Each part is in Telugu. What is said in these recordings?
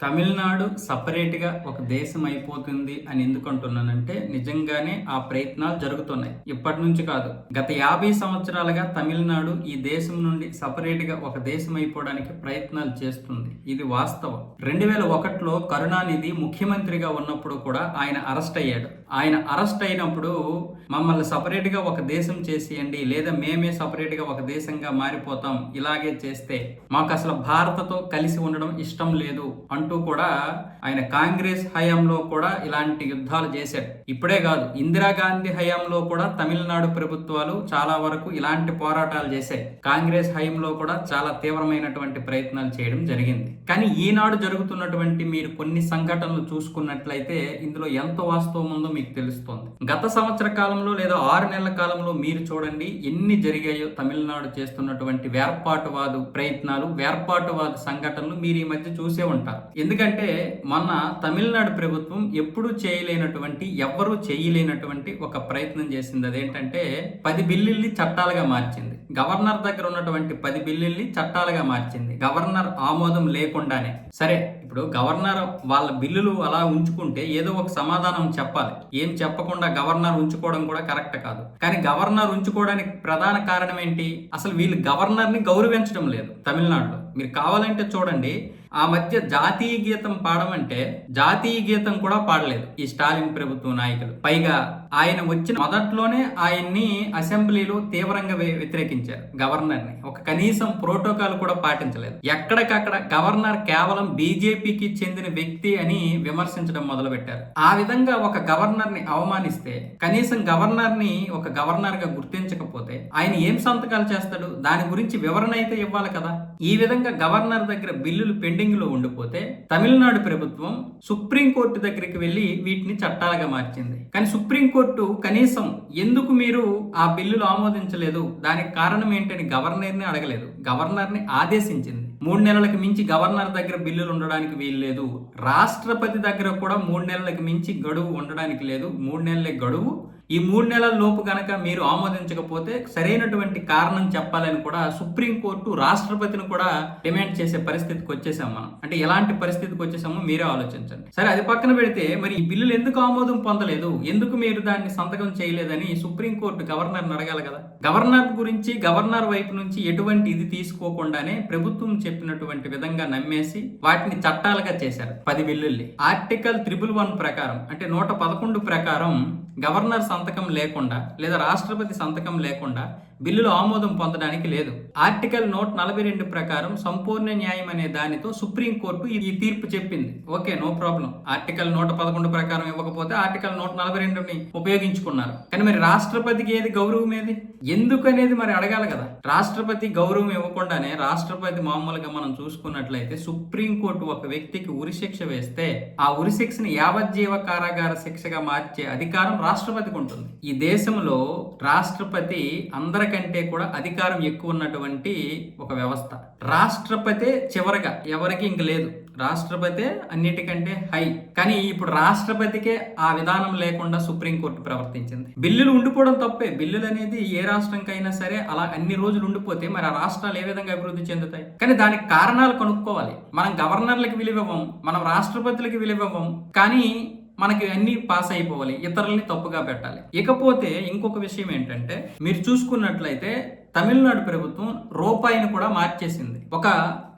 తమిళనాడు సపరేట్గా ఒక దేశం అయిపోతుంది అని ఎందుకు అంటున్నానంటే నిజంగానే ఆ ప్రయత్నాలు జరుగుతున్నాయి. ఇప్పటి నుంచి కాదు. గత యాభై సంవత్సరాలుగా తమిళనాడు ఈ దేశం నుండి సపరేట్గా ఒక దేశం అయిపోవడానికి ప్రయత్నాలు చేస్తుంది. ఇది వాస్తవం. రెండు వేల ఒకటిలో కరుణానిధి ముఖ్యమంత్రిగా ఉన్నప్పుడు కూడా ఆయన అరెస్ట్ అయ్యాడు. ఆయన అరెస్ట్ అయినప్పుడు మమ్మల్ని సపరేట్గా ఒక దేశం చేసేయండి లేదా మేమే సపరేట్గా ఒక దేశంగా మారిపోతాం ఇలాగే చేస్తే మాకు అసలు భారతతో కలిసి ఉండడం ఇష్టం లేదు అంటూ కూడా ఆయన కాంగ్రెస్ హయాంలో కూడా ఇలాంటి యుద్ధాలు చేశారు ఇప్పుడే కాదు ఇందిరాగాంధీ హయాంలో కూడా తమిళనాడు ప్రభుత్వాలు చాలా వరకు ఇలాంటి పోరాటాలు చేశాయి. కాంగ్రెస్ హయాంలో కూడా చాలా తీవ్రమైనటువంటి ప్రయత్నాలు చేయడం జరిగింది. కానీ ఈనాడు జరుగుతున్నటువంటి మీరు కొన్ని సంఘటనలు చూసుకున్నట్లయితే ఇందులో ఎంత వాస్తవం ఉందో మీకు తెలుస్తోంది. గత సంవత్సర కాలంలో లేదా ఆరు నెలల కాలంలో మీరు చూడండి ఎన్ని జరిగాయో తమిళనాడు చేస్తున్నటువంటి వేర్పాటువాదు ప్రయత్నాలు వేర్పాటువాద సంఘటనలు మీరు ఈ మధ్య చూసే ఉంటారు. ఎందుకంటే మొన్న తమిళనాడు ప్రభుత్వం ఎప్పుడూ చేయలేనటువంటి ఎవ్వరూ చేయలేనటువంటి ఒక ప్రయత్నం చేసింది. అదేంటంటే పది బిల్లుల్ని చట్టాలుగా మార్చింది. గవర్నర్ దగ్గర ఉన్నటువంటి పది బిల్లుల్ని చట్టాలుగా మార్చింది. గవర్నర్ ఆమోదం లేకుండానే. సరే ఇప్పుడు గవర్నర్ వాళ్ళ బిల్లులు అలా ఉంచుకుంటే ఏదో ఒక సమాధానం చెప్పాలి. ఏం చెప్పకుండా గవర్నర్ ఉంచుకోవడం కూడా కరెక్ట్ కాదు. కానీ గవర్నర్ ఉంచుకోవడానికి ప్రధాన కారణం ఏంటి? అసలు వీళ్ళు గవర్నర్ని గౌరవించడం లేదు తమిళనాడులో. మీరు కావాలంటే చూడండి ఆ మధ్య జాతీయ గీతం పాడమంటే జాతీయ గీతం కూడా పాడలేదు. ఈ స్టాలిన్ ప్రభుత్వ నాయకులు. పైగా ఆయన వచ్చిన మొదట్లోనే ఆయన్ని అసెంబ్లీలో తీవ్రంగా వ్యతిరేకించారు గవర్నర్ని ఒక కనీసం ప్రోటోకాల్ కూడా పాటించలేదు. ఎక్కడికక్కడ గవర్నర్ కేవలం బీజేపీకి చెందిన వ్యక్తి అని విమర్శించడం మొదలుపెట్టారు. ఆ విధంగా ఒక గవర్నర్ని అవమానిస్తే కనీసం గవర్నర్ని ఒక గవర్నర్గా గుర్తించకపోతే ఆయన ఏం సంతకాలు చేస్తాడు? దాని గురించి వివరణ అయితే ఇవ్వాలి కదా? ఈ విధంగా గవర్నర్ దగ్గర బిల్లులు పెండి పెండింగ్లో ఉండిపోతే తమిళనాడు ప్రభుత్వం సుప్రీంకోర్టు దగ్గరికి వెళ్ళి వీటిని చట్టాలుగా మార్చింది. కానీ సుప్రీంకోర్టు కనీసం ఎందుకు మీరు ఆ బిల్లులు ఆమోదించలేదు? దానికి కారణం ఏంటని గవర్నర్ని అడగలేదు. గవర్నర్ని ఆదేశించింది. మూడు నెలలకు మించి గవర్నర్ దగ్గర బిల్లులు ఉండడానికి వీల్లేదు. రాష్ట్రపతి దగ్గర కూడా మూడు నెలలకు మించి గడువు ఉండడానికి లేదు. మూడు నెలలే గడువు. ఈ మూడు నెలల లోపు కనుక మీరు ఆమోదించకపోతే సరైనటువంటి కారణం చెప్పాలని కూడా సుప్రీంకోర్టు రాష్ట్రపతిని కూడా డిమాండ్ చేసే పరిస్థితికి వచ్చేసాం మనం. అంటే ఎలాంటి పరిస్థితికి వచ్చేసామో మీరే ఆలోచించండి. సరే అది పక్కన పెడితే మరి ఈ బిల్లులు ఎందుకు ఆమోదం పొందలేదు? ఎందుకు మీరు దాన్ని సంతకం చేయలేదని సుప్రీంకోర్టు గవర్నర్ని అడగాలి కదా. గవర్నర్ గురించి గవర్నర్ వైపు నుంచి ఎటువంటి ఇది తీసుకోకుండానే ప్రభుత్వం చెప్పినటువంటి విధంగా నమ్మేసి వాటిని చట్టాలుగా చేశారు పది బిల్లుల్ని. ఆర్టికల్ త్రిబుల్ వన్ ప్రకారం అంటే నూట పదకొండు ప్రకారం గవర్నర్ సంతకం లేకుండా లేదా రాష్ట్రపతి సంతకం లేకుండా బిల్లులు ఆమోదం పొందడానికి లేదు. ఆర్టికల్ నూట నలభై రెండు ప్రకారం సంపూర్ణ న్యాయం అనే దానితో సుప్రీంకోర్టు ఈ తీర్పు చెప్పింది. Okay no problem. ఆర్టికల్ నూట పదకొండు ప్రకారం ఇవ్వకపోతే ఆర్టికల్ నూట నలభై రెండుని ఉపయోగించుకున్నారు. కానీ మరి రాష్ట్రపతికి ఏది గౌరవం ఏది? ఎందుకు అనేది మరి అడగాలి కదా. రాష్ట్రపతి గౌరవం ఇవ్వకుండానే రాష్ట్రపతి మామూలుగా మనం చూసుకున్నట్లయితే సుప్రీంకోర్టు ఒక వ్యక్తికి ఉరిశిక్ష వేస్తే ఆ ఉరిశిక్షని యావజ్జీవ కారాగార శిక్షగా మార్చే అధికారం రాష్ట్రపతికి ఉంటుంది. ఈ దేశంలో రాష్ట్రపతి కంటే కూడా అధికారం ఎక్కువ ఉన్నటువంటి ఒక వ్యవస్థ. రాష్ట్రపతే చివరగా ఎవరికి ఇంక లేదు. రాష్ట్రపతి అన్నిటికంటే హై. కానీ ఇప్పుడు రాష్ట్రపతికే ఆ విధానం లేకుండా సుప్రీంకోర్టు ప్రవర్తించింది. బిల్లులు ఉండిపోవడం తప్పే. బిల్లులు అనేది ఏ రాష్ట్రంకైనా సరే అలా అన్ని రోజులు ఉండిపోతే మరి ఆ రాష్ట్రాలు ఏ విధంగా అభివృద్ధి చెందుతాయి? కానీ దానికి కారణాలు కనుక్కోవాలి. మనం గవర్నర్లకు విలువివ్వం మనం రాష్ట్రపతులకి విలువివ్వం. కానీ మనకి అన్ని పాస్ అయిపోవాలి ఇతరుల్ని తప్పుగా పెట్టాలి. ఇకపోతే ఇంకొక విషయం ఏంటంటే మీరు చూసుకున్నట్లయితే తమిళనాడు ప్రభుత్వం రూపాయిని కూడా మార్చేసింది. ఒక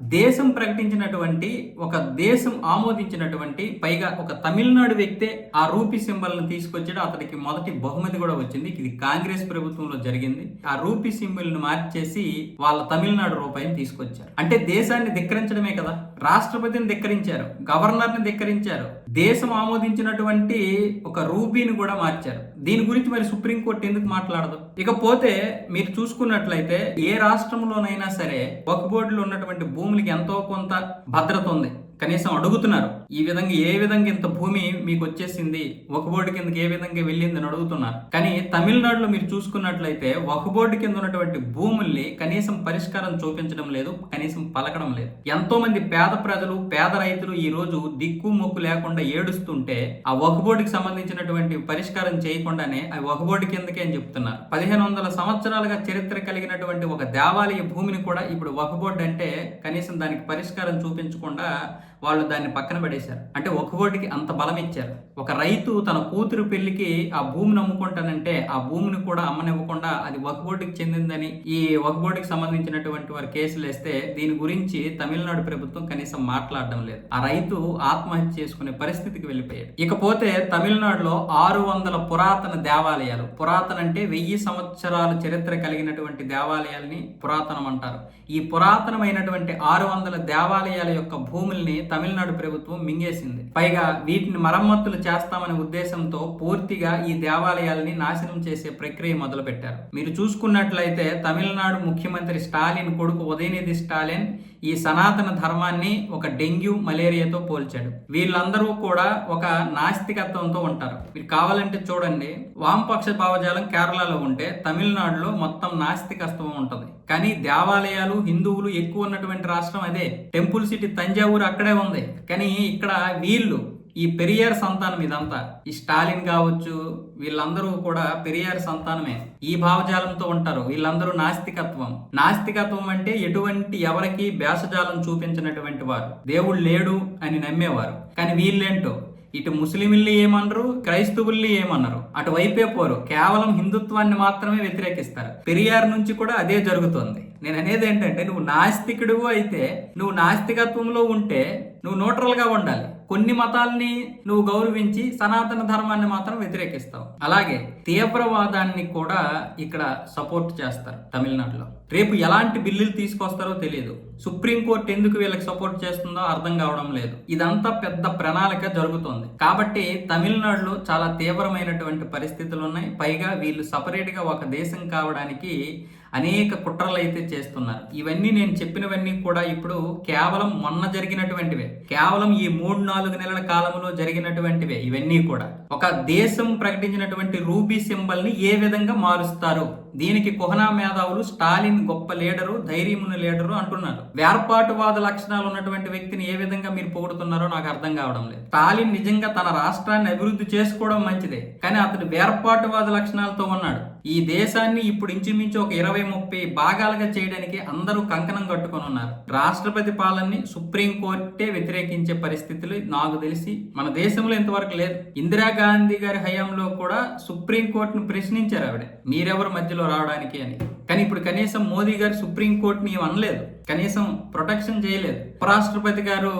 దేశం ప్రకటించినటువంటి ఒక దేశం ఆమోదించినటువంటి పైగా ఒక తమిళనాడు వ్యక్తే ఆ రూపీ సింబల్ను తీసుకొచ్చాడు. అతనికి మొదటి బహుమతి కూడా వచ్చింది. ఇది కాంగ్రెస్ ప్రభుత్వంలో జరిగింది. ఆ రూపీ సింబల్ను మార్చేసి వాళ్ళ తమిళనాడు రూపాయిని తీసుకొచ్చారు. అంటే దేశాన్ని ధిక్కరించడమే కదా. రాష్ట్రపతిని ధిక్కరించారు. గవర్నర్ని ధిక్కరించారు. దేశం ఆమోదించినటువంటి ఒక రూపీని కూడా మార్చారు. దీని గురించి మరి సుప్రీంకోర్టు ఎందుకు మాట్లాడదు? ఇకపోతే మీరు చూసుకున్నట్లయితే ఏ రాష్ట్రంలోనైనా సరే వక్ బోర్డులో ఉన్నటువంటి భూమి భూములకి ఎంతో కొంత భద్రత ఉంది. కనీసం అడుగుతున్నారు ఈ విధంగా ఏ విధంగా ఇంత భూమి మీకు వచ్చేసింది ఒక బోర్డు కిందకి ఏ విధంగా వెళ్ళిందని అడుగుతున్నారు. కానీ తమిళనాడులో మీరు చూసుకున్నట్లయితే ఒక బోర్డు కింద ఉన్నటువంటి భూముల్ని కనీసం పరిష్కారం చూపించడం లేదు కనీసం పలకడం లేదు. ఎంతో మంది పేద ప్రజలు పేద రైతులు ఈ రోజు దిక్కు మొక్కు లేకుండా ఏడుస్తుంటే ఆ ఒక బోర్డుకి సంబంధించినటువంటి పరిష్కారం చేయకుండానే ఆ ఒక బోర్డు కిందకే అని చెప్తున్నారు. పదిహేను వందల సంవత్సరాలుగా చరిత్ర కలిగినటువంటి ఒక దేవాలయ భూమిని కూడా ఇప్పుడు ఒక బోర్డు అంటే కనీసం దానికి పరిష్కారం చూపించకుండా వాళ్ళు దాన్ని పక్కన పడేశారు. అంటే ఒక ఓటుకి అంత బలం ఇచ్చారు. ఒక రైతు తన కూతురు పెళ్ళికి ఆ భూమిని అమ్ముకుంటానంటే ఆ భూమిని కూడా అమ్మనివ్వకుండా అది ఒక ఓటుకి చెందిందని ఈ ఒక ఓటుకి సంబంధించినటువంటి వారి కేసులు వేస్తే దీని గురించి తమిళనాడు ప్రభుత్వం కనీసం మాట్లాడడం లేదు. ఆ రైతు ఆత్మహత్య చేసుకునే పరిస్థితికి వెళ్ళిపోయాడు. ఇకపోతే తమిళనాడులో ఆరు వందల పురాతన దేవాలయాలు. పురాతన అంటే వెయ్యి సంవత్సరాల చరిత్ర కలిగినటువంటి దేవాలయాల్ని పురాతనం అంటారు ఈ పురాతనమైనటువంటి ఆరు వందల దేవాలయాల యొక్క భూముల్ని తమిళనాడు ప్రభుత్వం మింగేసింది. పైగా వీటిని మరమ్మతులు చేస్తామనే ఉద్దేశంతో పూర్తిగా ఈ దేవాలయాల్ని నాశనం చేసే ప్రక్రియ మొదలుపెట్టారు. మీరు చూసుకున్నట్లయితే తమిళనాడు ముఖ్యమంత్రి స్టాలిన్ కొడుకు ఉదయనిధి స్టాలిన్ ఈ సనాతన ధర్మాన్ని ఒక డెంగ్యూ మలేరియాతో పోల్చాడు. వీళ్ళందరూ కూడా ఒక నాస్తికత్వంతో ఉంటారు. మీరు కావాలంటే చూడండి వామపక్ష భావజాలం కేరళలో ఉంటే తమిళనాడులో మొత్తం నాస్తికత్వం ఉంటుంది. కానీ దేవాలయాలు హిందువులు ఎక్కువ ఉన్నటువంటి రాష్ట్రం అదే. టెంపుల్ సిటీ తంజావూరు అక్కడే ఉంది. కానీ ఇక్కడ వీళ్ళు ఈ పెరియార్ సంతానం ఇదంతా. ఈ స్టాలిన్ కావచ్చు వీళ్ళందరూ కూడా పెరియార్ సంతానమే. ఈ భావజాలంతో ఉంటారు. వీళ్ళందరూ నాస్తికత్వం. నాస్తికత్వం అంటే ఎటువంటి ఎవరికి భేషజాలం చూపించినటువంటి వారు. దేవుడు లేడు అని నమ్మేవారు. కానీ వీళ్ళేంటో? ఇటు ముస్లింలు ఏమన్నారు క్రైస్తవుల్ని ఏమన్నారు అటువైపే పోరు. కేవలం హిందుత్వాన్ని మాత్రమే వ్యతిరేకిస్తారు. పెరియార్ నుంచి కూడా అదే జరుగుతుంది. నేను అనేది ఏంటంటే నువ్వు నాస్తికుడు అయితే నువ్వు నాస్తికత్వంలో ఉంటే నువ్వు న్యూట్రల్గా ఉండాలి. కొన్ని మతాల్ని నువ్వు గౌరవించి సనాతన ధర్మాన్ని మాత్రం వ్యతిరేకిస్తావు. అలాగే తీవ్రవాదాన్ని కూడా ఇక్కడ సపోర్ట్ చేస్తారు తమిళనాడులో. రేపు ఎలాంటి బిల్లులు తీసుకొస్తారో తెలియదు. సుప్రీంకోర్టు ఎందుకు వీళ్ళకి సపోర్ట్ చేస్తుందో అర్థం కావడం లేదు. ఇదంతా పెద్ద ప్రణాళిక జరుగుతోంది. కాబట్టి తమిళనాడులో చాలా తీవ్రమైనటువంటి పరిస్థితులు ఉన్నాయి. పైగా వీళ్ళు సపరేట్గా ఒక దేశం కావడానికి అనేక కుట్రలు అయితే చేస్తున్నారు. ఇవన్నీ నేను చెప్పినవన్నీ కూడా ఇప్పుడు కేవలం మొన్న జరిగినటువంటివే. కేవలం ఈ మూడు నాలుగు నెలల కాలంలో జరిగినటువంటివే ఇవన్నీ కూడా. ఒక దేశం ప్రకటించినటువంటి రూబీ సింబల్ని ఏ విధంగా మారుస్తారు? దీనికి కుహనా మేధావులు స్టాలిన్ గొప్ప లీడరు ధైర్యమున్న లీడరు అంటున్నారు. వేర్పాటువాద లక్షణాలు ఉన్నటువంటి వ్యక్తిని ఏ విధంగా మీరు పొగుడుతున్నారో నాకు అర్థం కావడం లేదు. స్టాలిన్ నిజంగా తన రాష్ట్రాన్ని అభివృద్ధి చేసుకోవడం మంచిదే కానీ అతడు వేర్పాటువాద లక్షణాలతో ఉన్నాడు. ఈ దేశాన్ని ఇప్పుడు ఇంచుమించు ఒక ఇరవై ముప్పై భాగాలుగా చేయడానికి అందరూ కంకణం కట్టుకొని ఉన్నారు. రాష్ట్రపతి పాలనని సుప్రీం కోర్టే వ్యతిరేకించే పరిస్థితులు నాకు తెలిసి మన దేశంలో ఇంతవరకు లేదు. ఇందిరాగాంధీ గారి హయాంలో కూడా సుప్రీం కోర్టును ప్రశ్నించారు ఆవిడ. మీరెవరు మధ్యలో రావడానికి అని. కానీ ఇప్పుడు కనీసం మోదీ గారు సుప్రీంకోర్టుని అనలేదు. కనీసం ప్రొటెక్షన్ చేయలేదు. ఉపరాష్ట్రపతి గారు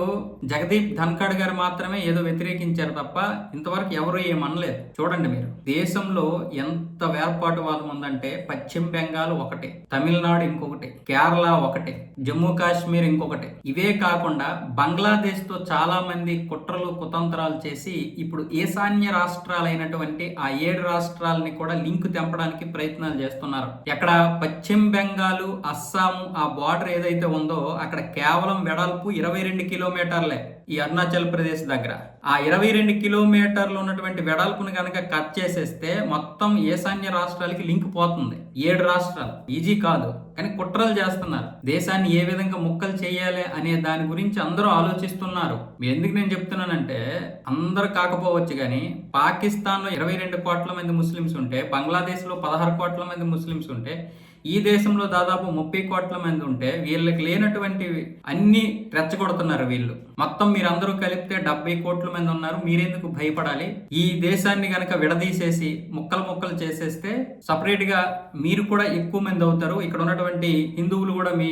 జగదీప్ ధన్ఖడ్ గారు మాత్రమే ఏదో వ్యతిరేకించారు తప్ప ఇంతవరకు ఎవరు ఏమనలేదు చూడండి మీరు. దేశంలో ఎంత వేర్పాటువాదం ఉందంటే పశ్చిమ బెంగాల్ ఒకటి తమిళనాడు ఇంకొకటి కేరళ ఒకటి జమ్మూ కాశ్మీర్ ఇంకొకటి. ఇవే కాకుండా బంగ్లాదేశ్తో చాలా మంది కుట్రలు కుతంత్రాలు చేసి ఇప్పుడు ఈశాన్య రాష్ట్రాలైనటువంటి ఆ ఏడు రాష్ట్రాలని కూడా లింక్ తెంపడానికి ప్రయత్నాలు చేస్తున్నారు. ఎక్కడ పశ్చిమ బెంగాల్ అస్సాము ఆ బార్డర్ ఏదైతే ఉందో అక్కడ కేవలం వెడల్పు ఇరవై రెండు కిలోమీటర్లే ఈ అరుణాచల్ ప్రదేశ్ దగ్గర. ఆ ఇరవై రెండు కిలోమీటర్లు ఉన్నటువంటి వెడల్పును కనుక కట్ చేసేస్తే మొత్తం ఈశాన్య రాష్ట్రాలకి లింక్ పోతుంది. ఏడు రాష్ట్రాలు. ఈజీ కాదు. కానీ కుట్రలు చేస్తున్నారు. దేశాన్ని ఏ విధంగా ముక్కలు చేయాలి అనే దాని గురించి అందరూ ఆలోచిస్తున్నారు. ఎందుకు నేను చెప్తున్నానంటే అందరు కాకపోవచ్చు కానీ పాకిస్తాన్లో ఇరవై రెండు కోట్ల మంది ముస్లిమ్స్ ఉంటే బంగ్లాదేశ్లో పదహారు కోట్ల మంది ముస్లిమ్స్ ఉంటే ఈ దేశంలో దాదాపు ముప్పై కోట్ల మంది ఉంటే వీళ్ళకి లేనటువంటి అన్ని రెచ్చగొడుతున్నారు వీళ్ళు. మొత్తం మీరందరూ కలిపితే డెబ్బై కోట్ల మంది ఉన్నారు. మీరెందుకు భయపడాలి? ఈ దేశాన్ని గనక విడదీసేసి ముక్కలు ముక్కలు చేసేస్తే సపరేట్గా మీరు కూడా ఎక్కువ మంది అవుతారు. ఇక్కడ ఉన్నటువంటి హిందువులు కూడా మీ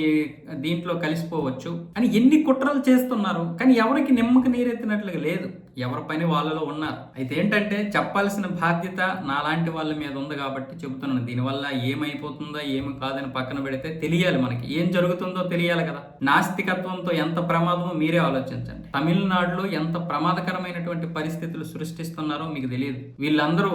దీంట్లో కలిసిపోవచ్చు అని ఎన్ని కుట్రలు చేస్తున్నారు. కానీ ఎవరికి నిమ్మక నీరెత్తినట్లుగా లేదు. ఎవరి పని వాళ్ళలో ఉన్నారు. అయితే ఏంటంటే చెప్పాల్సిన బాధ్యత నాలాంటి వాళ్ళ మీద ఉంది కాబట్టి చెబుతున్నాను. దీనివల్ల ఏమైపోతుందో ఏమి కాదని పక్కన పెడితే తెలియాలి మనకి. ఏం జరుగుతుందో తెలియాలి కదా. నాస్తికత్వంతో ఎంత ప్రమాదమో మీరే ఆలోచించండి. తమిళనాడులో ఎంత ప్రమాదకరమైనటువంటి పరిస్థితులు సృష్టిస్తున్నారో మీకు తెలియదు. వీళ్ళందరూ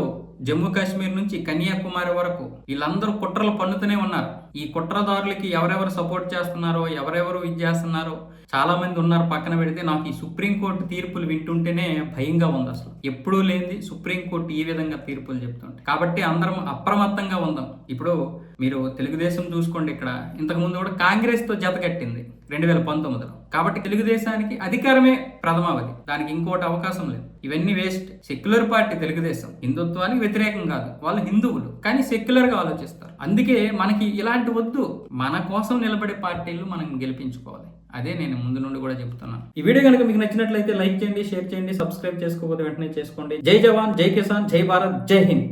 జమ్మూ కాశ్మీర్ నుంచి కన్యాకుమారి వరకు వీళ్ళందరూ కుట్రలు పన్నుతూనే ఉన్నారు. ఈ కుట్రదారులకి ఎవరెవరు సపోర్ట్ చేస్తున్నారో ఎవరెవరు ఇది చేస్తున్నారో చాలామంది ఉన్నారు పక్కన పెడితే నాకు ఈ సుప్రీంకోర్టు తీర్పులు వింటుంటేనే భయంగా ఉంది అసలు. ఎప్పుడూ లేనిది సుప్రీంకోర్టు ఈ విధంగా తీర్పులు చెప్తుంటే. కాబట్టి అందరం అప్రమత్తంగా ఉందాం. ఇప్పుడు మీరు తెలుగుదేశం చూసుకోండి ఇక్కడ. ఇంతకుముందు కూడా కాంగ్రెస్తో జతకట్టింది జత కట్టింది రెండు వేల పంతొమ్మిదిలో. కాబట్టి తెలుగుదేశానికి అధికారమే ప్రథమావధి. దానికి ఇంకోటి అవకాశం లేదు. ఇవన్నీ waste. Secular party Telugu Desam. హిందుత్వానికి వ్యతిరేకం కాదు. వాళ్ళు హిందువులు. కానీ సెక్యులర్గా ఆలోచిస్తారు. అందుకే మనకి ఇలాంటి వద్దు. మన కోసం నిలబడే పార్టీలు మనం గెలిపించుకోవాలి. అదే నేను ముందు నుండి కూడా చెప్తున్నాను. ఈ వీడియో కనుక మీకు నచ్చినట్లయితే లైక్ చేయండి షేర్ చేయండి సబ్స్క్రైబ్ చేసుకోకపోతే వెంటనే చేసుకోండి. జై జవాన్ జై కిసాన్ జై భారత్ జై హింద్.